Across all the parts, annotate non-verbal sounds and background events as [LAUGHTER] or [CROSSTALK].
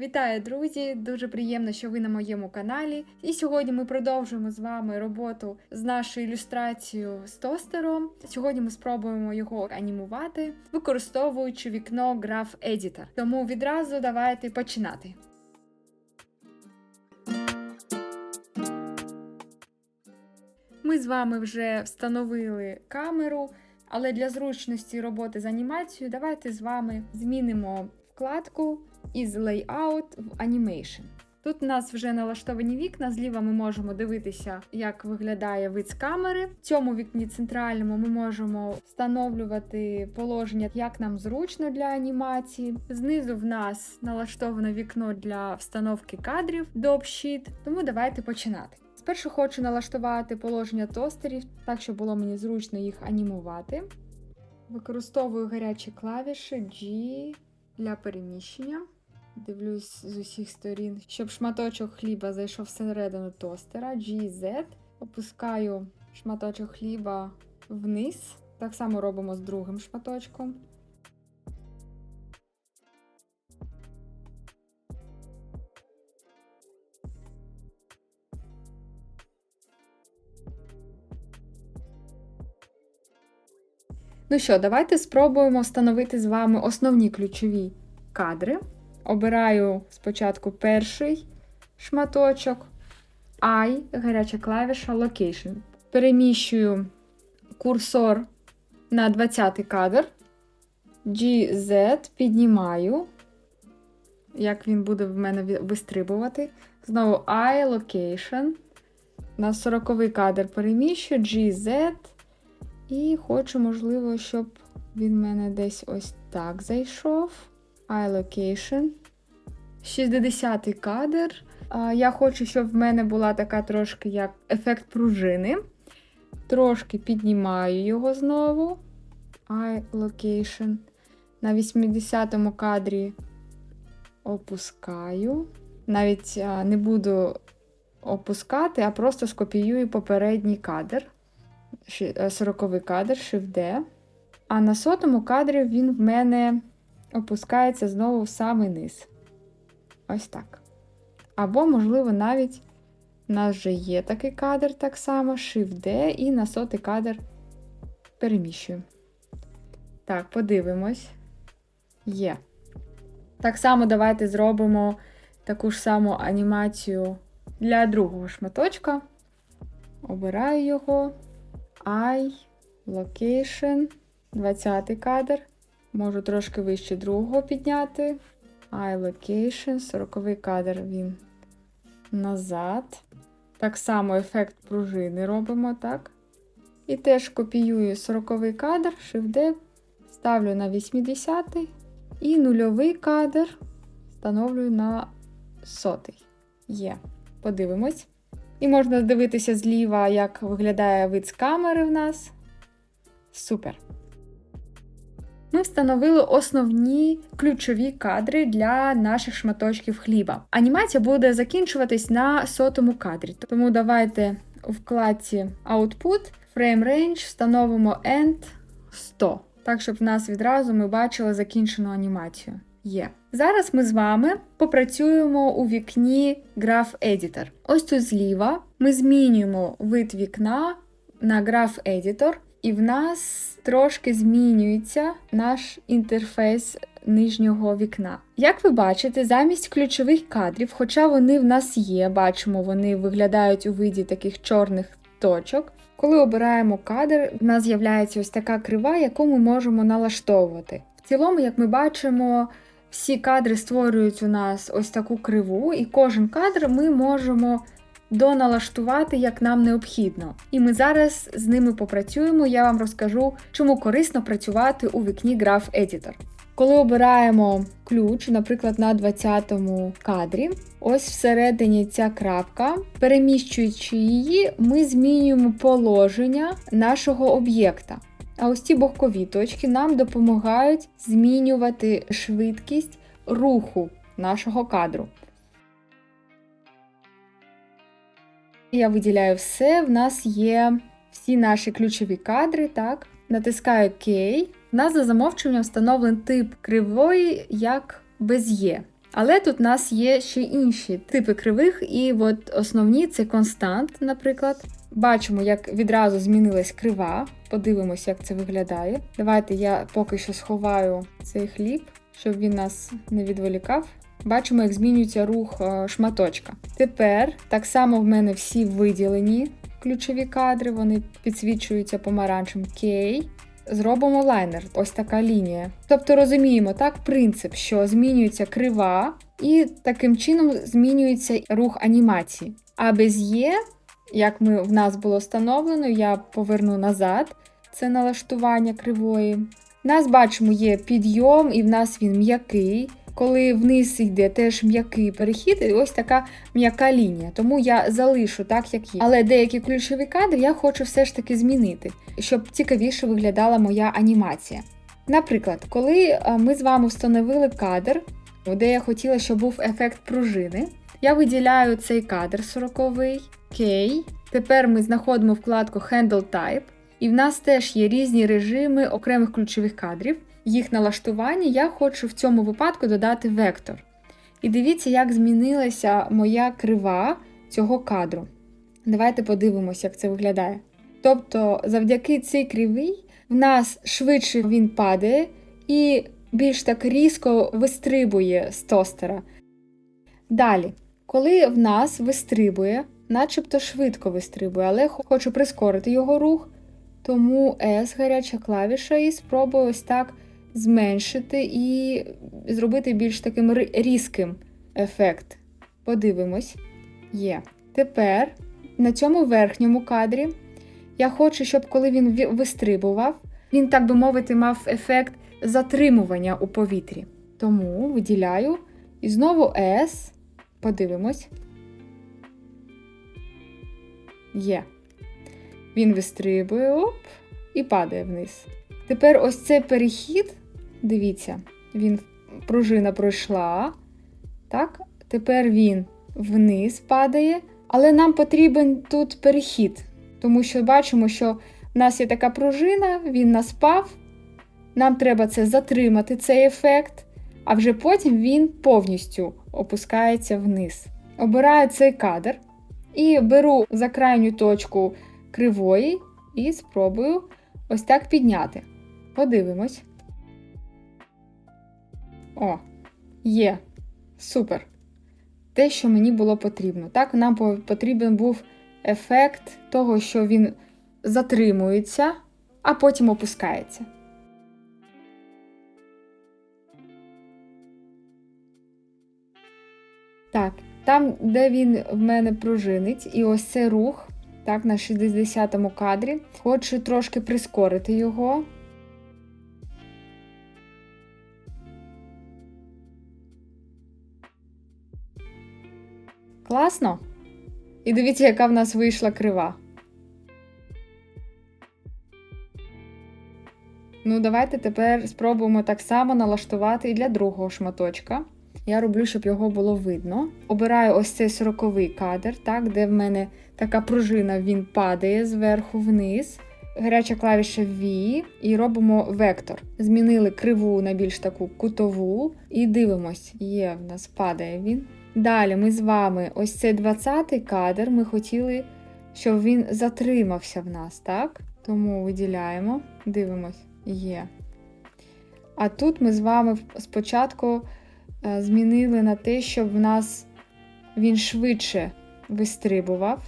Вітаю, друзі! Дуже приємно, що ви на моєму каналі. І сьогодні ми продовжуємо з вами роботу з нашою ілюстрацією з тостером. Сьогодні ми спробуємо його анімувати, використовуючи вікно Graph Editor. Тому відразу давайте починати. Ми з вами вже встановили камеру, але для зручності роботи з анімацією давайте з вами змінимо вкладку із Layout в Animation. Тут у нас вже налаштовані вікна. Зліва ми можемо дивитися, як виглядає вид з камери. В цьому вікні центральному ми можемо встановлювати положення, як нам зручно для анімації. Знизу в нас налаштоване вікно для встановки кадрів до Sheet, тому давайте починати. Спершу хочу налаштувати положення тостерів, так щоб було мені зручно їх анімувати. Використовую гарячі клавіші G для переміщення. Дивлюсь з усіх сторін, щоб шматочок хліба зайшов всередину тостера. GZ. Опускаю шматочок хліба вниз. Так само робимо з другим шматочком. Ну що, давайте спробуємо встановити з вами основні ключові кадри. Обираю спочатку перший шматочок, I, гаряча клавіша, Location. Переміщую курсор на 20-й кадр. GZ піднімаю, як він буде в мене вистрибувати. Знову I, Location. На 40 кадр переміщую, GZ. І хочу, можливо, щоб він в мене десь ось так зайшов. iLocation. 60 кадр. Я хочу, щоб в мене була така трошки як ефект пружини. Трошки піднімаю його знову. iLocation. На 80-му кадрі опускаю. Навіть не буду опускати, а просто скопіюю попередній кадр. 40 кадр, Shift-D. А на сотому кадрі він в мене опускається знову в самий низ. Ось так. Або, можливо, навіть у нас вже є такий кадр так само, Shift-D, і на сотий кадр переміщую. Так, подивимось. Є. Так само давайте зробимо таку ж саму анімацію для другого шматочка. Обираю його. I, Location, 20 кадр. Можу трошки вище другого підняти. I, Location, 40 кадр він назад. Так само ефект пружини робимо, так? І теж копіюю 40 кадр, Shift-D, ставлю на 80 і нульовий кадр встановлюю на сотий. Є. Подивимось. І можна дивитися зліва, як виглядає вид з камери в нас. Супер. Ми встановили основні ключові кадри для наших шматочків хліба. Анімація буде закінчуватись на сотому кадрі. Тому давайте у вкладці Output, Frame Range встановимо End 100. Так, щоб в нас відразу ми бачили закінчену анімацію. Є. Зараз ми з вами попрацюємо у вікні Graph Editor. Ось тут зліва ми змінюємо вид вікна на Graph Editor, і в нас трошки змінюється наш інтерфейс нижнього вікна. Як ви бачите, замість ключових кадрів, хоча вони в нас є, бачимо, вони виглядають у виді таких чорних точок. Коли обираємо кадр, в нас з'являється ось така крива, яку ми можемо налаштовувати. В цілому, як ми бачимо, всі кадри створюють у нас ось таку криву, і кожен кадр ми можемо доналаштувати як нам необхідно. І ми зараз з ними попрацюємо, я вам розкажу, чому корисно працювати у вікні Graph Editor. Коли обираємо ключ, наприклад, на 20-му кадрі, ось всередині ця крапка, переміщуючи її, ми змінюємо положення нашого об'єкта. А ось ці бокові точки нам допомагають змінювати швидкість руху нашого кадру. Я виділяю все, в нас є всі наші ключові кадри, так. Натискаю ОК. У нас за замовчуванням встановлений тип кривої як без є. Але тут у нас є ще інші типи кривих, і от основні це констант, наприклад. Бачимо, як відразу змінилась крива. Подивимося, як це виглядає. Давайте я поки що сховаю цей хліб, щоб він нас не відволікав. Бачимо, як змінюється рух е, шматочка. Тепер так само в мене всі виділені ключові кадри, вони підсвічуються помаранчем Кей. Зробимо лайнер, ось така лінія. Тобто розуміємо так принцип, що змінюється крива, і таким чином змінюється рух анімації. А без є, як ми, в нас було встановлено, я поверну назад це налаштування кривої. В нас бачимо, є підйом, і в нас він м'який. Коли вниз йде теж м'який перехід, ось така м'яка лінія. Тому я залишу так, як є. Але деякі ключові кадри я хочу все ж таки змінити, щоб цікавіше виглядала моя анімація. Наприклад, коли е, ми з вами встановили кадр, де я хотіла, щоб був ефект пружини, я виділяю цей кадр 40-й, Кей. Тепер ми знаходимо вкладку Handle Type, і в нас теж є різні режими окремих ключових кадрів їх налаштування, я хочу в цьому випадку додати вектор. І дивіться, як змінилася моя крива цього кадру. Давайте подивимося, як це виглядає. Тобто, завдяки цій кривій, в нас швидше він падає і більш так різко вистрибує з тостера. Далі, коли в нас вистрибує, начебто швидко вистрибує, але хочу прискорити його рух, тому S гаряча клавіша, і спробую ось так зменшити і зробити більш таким різким ефект. Подивимось. Є. Тепер на цьому верхньому кадрі я хочу, щоб коли він вистрибував, він, так би мовити, мав ефект затримування у повітрі. Тому виділяю і знову S. Подивимось. Є. Він вистрибує оп, і падає вниз. Тепер ось цей перехід, дивіться, він пружина пройшла. Так, Тепер він вниз падає, але нам потрібен тут перехід, тому що бачимо, що в нас є така пружина, він нас пав. Нам треба це затримати, цей ефект, а вже потім він повністю опускається вниз. Обираю цей кадр і беру за крайню точку кривої і спробую ось так підняти. Подивимось. О, є. Супер. Те, що мені було потрібно. Так, нам потрібен був ефект того, що він затримується, а потім опускається. Так, там, де він в мене пружинить, і ось цей рух, так, на 60-му кадрі, хочу трошки прискорити його. Класно? І дивіться, яка в нас вийшла крива. Ну, давайте тепер спробуємо так само налаштувати і для другого шматочка. Я роблю, щоб його було видно. Обираю ось цей сороковий кадр, так, де в мене така пружина, він падає зверху вниз. Гаряча клавіша V і робимо вектор. Змінили криву на більш таку кутову. І дивимось, є, в нас падає він. Далі ми з вами ось цей 20-й кадр, ми хотіли, щоб він затримався в нас, так? Тому виділяємо, дивимось, є. А тут ми з вами спочатку е, змінили на те, щоб в нас він швидше вистрибував.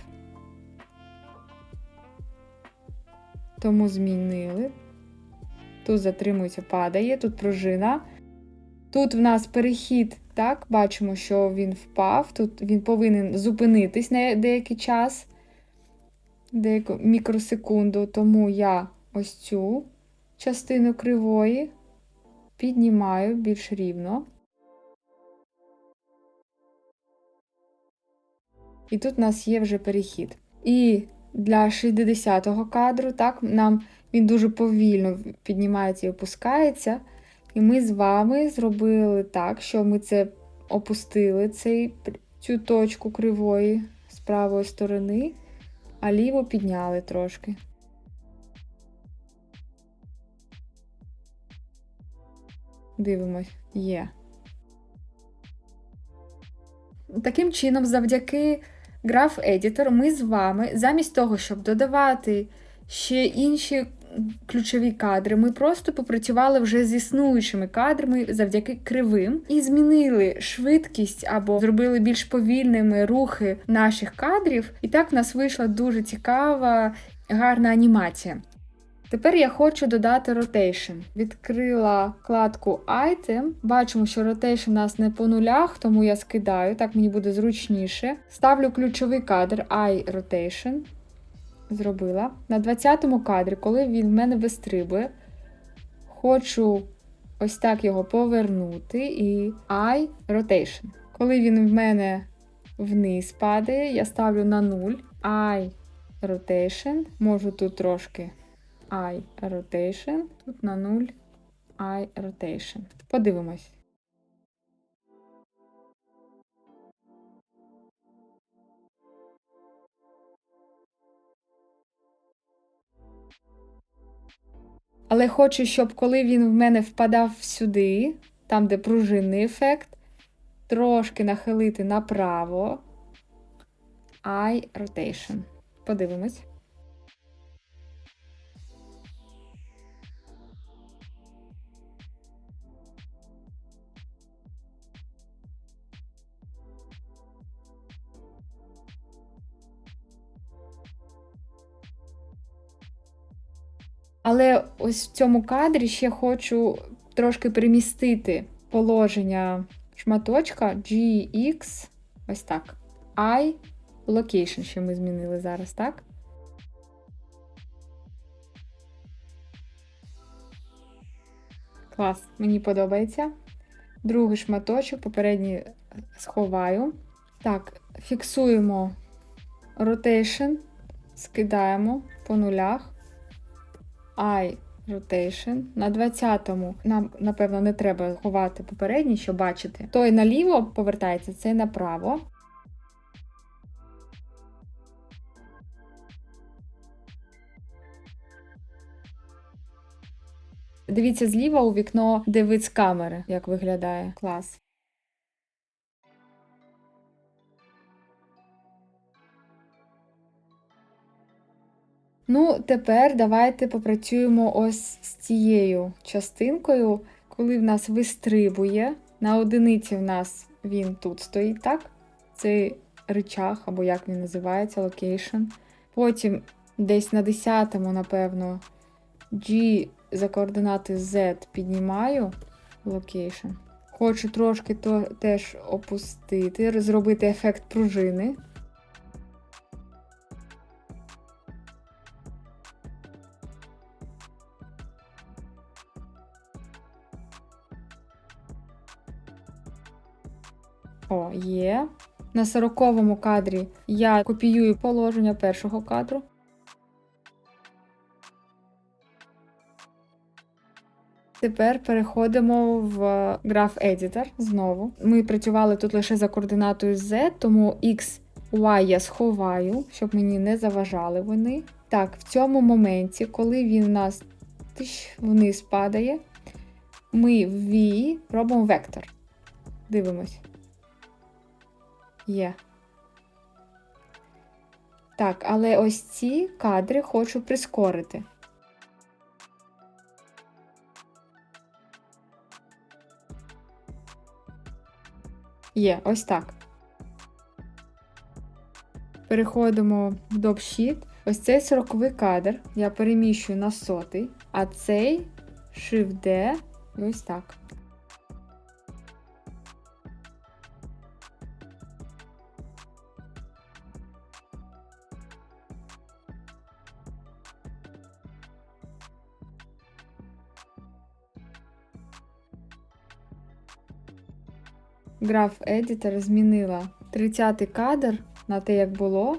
Тому змінили. Тут затримується, падає, тут пружина. Тут в нас перехід так, бачимо, що він впав. Тут він повинен зупинитись на деякий час, деяку мікросекунду, тому я ось цю частину кривої піднімаю більш рівно. І тут у нас є вже перехід. І для 60-го кадру, так, нам він дуже повільно піднімається і опускається. І ми з вами зробили так, що ми це опустили цей, цю точку кривої з правої сторони, а ліву підняли трошки. Дивимось, є. Таким чином, завдяки Graph Editor, ми з вами, замість того, щоб додавати ще інші ключові кадри, ми просто попрацювали вже з існуючими кадрами завдяки кривим і змінили швидкість або зробили більш повільними рухи наших кадрів. І так в нас вийшла дуже цікава, гарна анімація. Тепер я хочу додати rotation. Відкрила вкладку Item. Бачимо, що rotation у нас не по нулях, тому я скидаю, так мені буде зручніше. Ставлю ключовий кадр I rotation. Зробила. На 20-му кадрі, коли він в мене вистрибує, хочу ось так його повернути і I rotation. Коли він в мене вниз падає, я ставлю на 0. I rotation. Можу тут трошки I rotation. Тут на 0 I rotation. Подивимось. Але хочу, щоб коли він в мене впадав сюди, там, де пружинний ефект, трошки нахилити направо. Eye rotation. Подивимось. Але ось в цьому кадрі ще хочу трошки перемістити положення шматочка GX. Ось так. I location, що ми змінили зараз, так? Клас, мені подобається. Другий шматочок, попередній сховаю. Так, фіксуємо rotation, скидаємо по нулях. I rotation. На 20-му нам, напевно, не треба ховати попередній, щоб бачити. Той наліво повертається, цей направо. Дивіться зліва у вікно, де вид з камери, як виглядає. Клас. Ну, тепер давайте попрацюємо ось з цією частинкою, коли в нас вистрибує. На одиниці в нас він тут стоїть, так? Це рычаг, або як він називається, location. Потім десь на 10-му, напевно, G за координати Z піднімаю location. Хочу трошки то теж опустити, зробити ефект пружини. О, є. На 40-му кадрі я копіюю положення першого кадру. Тепер переходимо в Graph Editor знову. Ми працювали тут лише за координатою Z, тому X, Y я сховаю, щоб мені не заважали вони. Так, в цьому моменті, коли він у нас тиш, вниз падає, ми в V робимо вектор. Дивимось. Є. Так, але ось ці кадри хочу прискорити. Є, ось так. Переходимо в DopSheet. Ось цей 40 кадр я переміщую на сотий, а цей Shift-D і ось так. Graph Editor змінила 30 кадр на те, як було.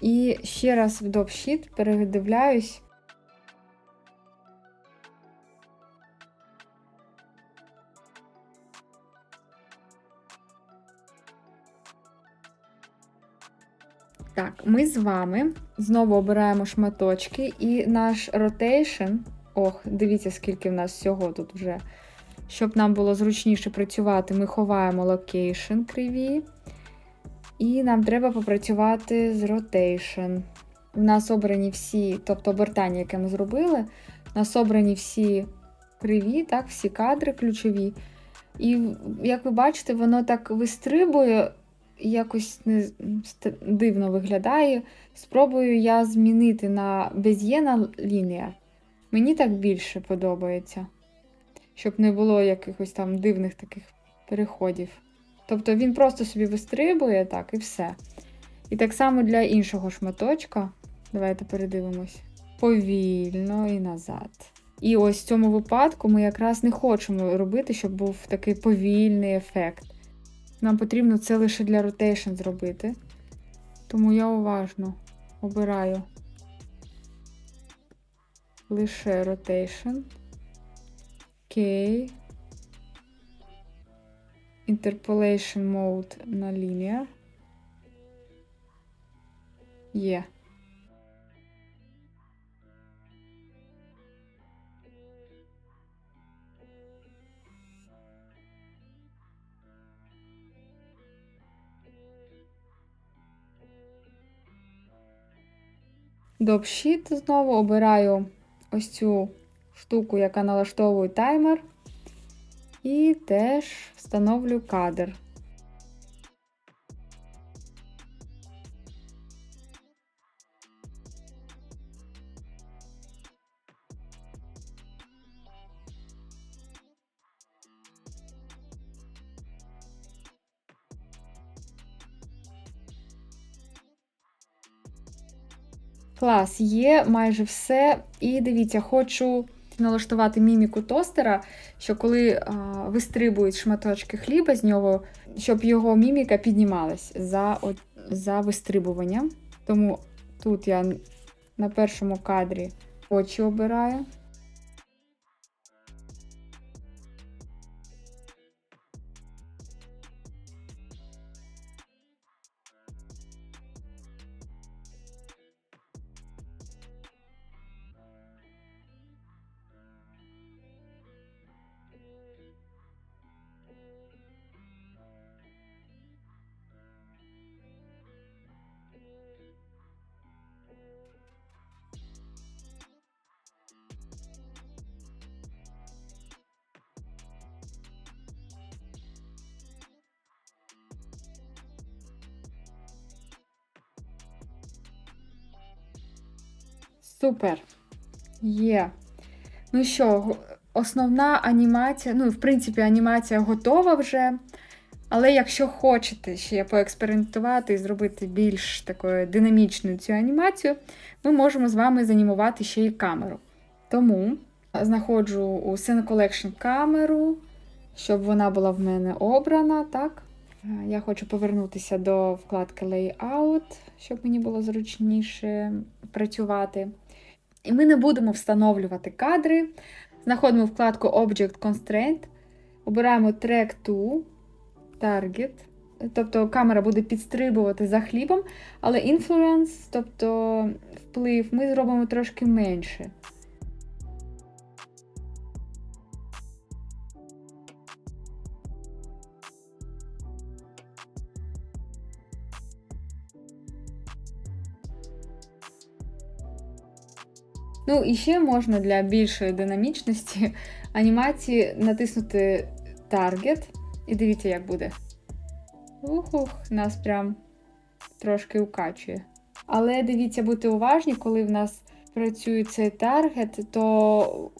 І ще раз в DopSheet передивляюсь. Ми з вами знову обираємо шматочки і наш ротейшн. Ох, дивіться, скільки в нас всього тут вже. Щоб нам було зручніше працювати, ми ховаємо локейшн криві. І нам треба попрацювати з rotation. У нас обрані всі, тобто обертання, яке ми зробили, у нас обрані всі криві, так, всі кадри ключові. І, як ви бачите, воно так вистрибує, якось не, дивно виглядає. Спробую я змінити на без'єна лінія. Мені так більше подобається, щоб не було якихось там дивних таких переходів. Тобто він просто собі вистрибує так і все. І так само для іншого шматочка. Давайте передивимось. Повільно і назад. І ось в цьому випадку ми якраз не хочемо робити, щоб був такий повільний ефект. Нам потрібно це лише для ротейшн зробити. Тому я уважно обираю лише ротейшн. Окей. Interpolation mode на лінія. Є. Допщит знову обираю ось цю штуку, яка налаштовує таймер. І теж встановлю кадр. Клас, є майже все. І дивіться, хочу налаштувати міміку тостера, що коли а, вистрибують шматочки хліба з нього, щоб його міміка піднімалась за, от, за вистрибуванням. Тому тут я на першому кадрі очі обираю. Супер. Є. Ну що, основна анімація, ну, в принципі, анімація готова вже. Але якщо хочете ще поекспериментувати і зробити більш такою динамічною цю анімацію, ми можемо з вами занімувати ще й камеру. Тому знаходжу у Scene Collection камеру, щоб вона була в мене обрана, так? Я хочу повернутися до вкладки Layout, щоб мені було зручніше працювати. І ми не будемо встановлювати кадри. Знаходимо вкладку Object Constraint, обираємо Track to, Target. Тобто камера буде підстрибувати за хлібом, але influence, тобто вплив, ми зробимо трошки менше. Ну, і ще можна для більшої динамічності [LAUGHS] анімації натиснути Target. І дивіться, як буде. Ух-ух, нас прям трошки укачує. Але дивіться, будьте уважні, коли в нас працює цей таргет, то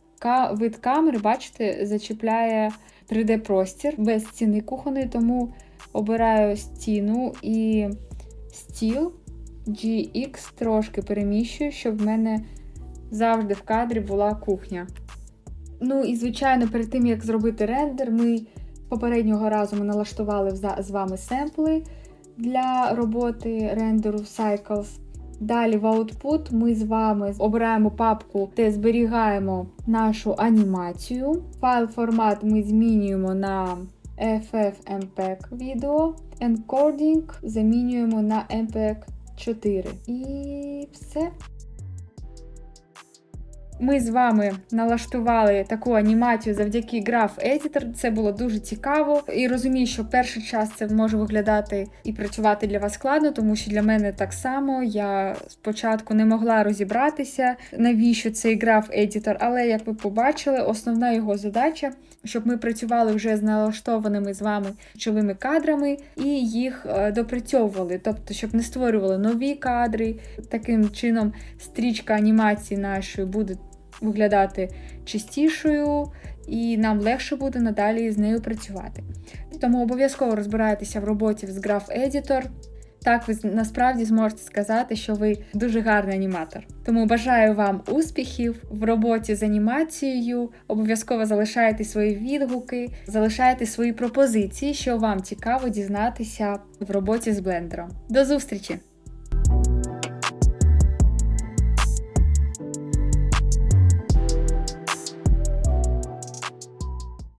вид камери, бачите, зачіпляє 3D-простір без стіни кухонної, тому обираю стіну і стіл GX трошки переміщую, щоб в мене завжди в кадрі була кухня. Ну і, звичайно, перед тим, як зробити рендер, ми попереднього разу ми налаштували з вами семпли для роботи рендеру в Cycles. Далі в Output ми з вами обираємо папку, де зберігаємо нашу анімацію. Файл формат ми змінюємо на FFmpeg відео. Encoding замінюємо на MPEG 4. І все. Ми з вами налаштували таку анімацію завдяки Graph Editor. Це було дуже цікаво. І розумію, що перший час це може виглядати і працювати для вас складно, тому що для мене так само я спочатку не могла розібратися, навіщо цей Graph Editor, але як ви побачили, основна його задача, щоб ми працювали вже з налаштованими з вами ключовими кадрами і їх е, допрацьовували, тобто, щоб не створювали нові кадри. Таким чином, стрічка анімації нашої буде виглядати чистішою, і нам легше буде надалі з нею працювати. Тому обов'язково розбирайтеся в роботі з Graph Editor. Так, ви насправді зможете сказати, що ви дуже гарний аніматор. Тому бажаю вам успіхів в роботі з анімацією. Обов'язково залишайте свої відгуки, залишайте свої пропозиції, що вам цікаво дізнатися в роботі з блендером. До зустрічі!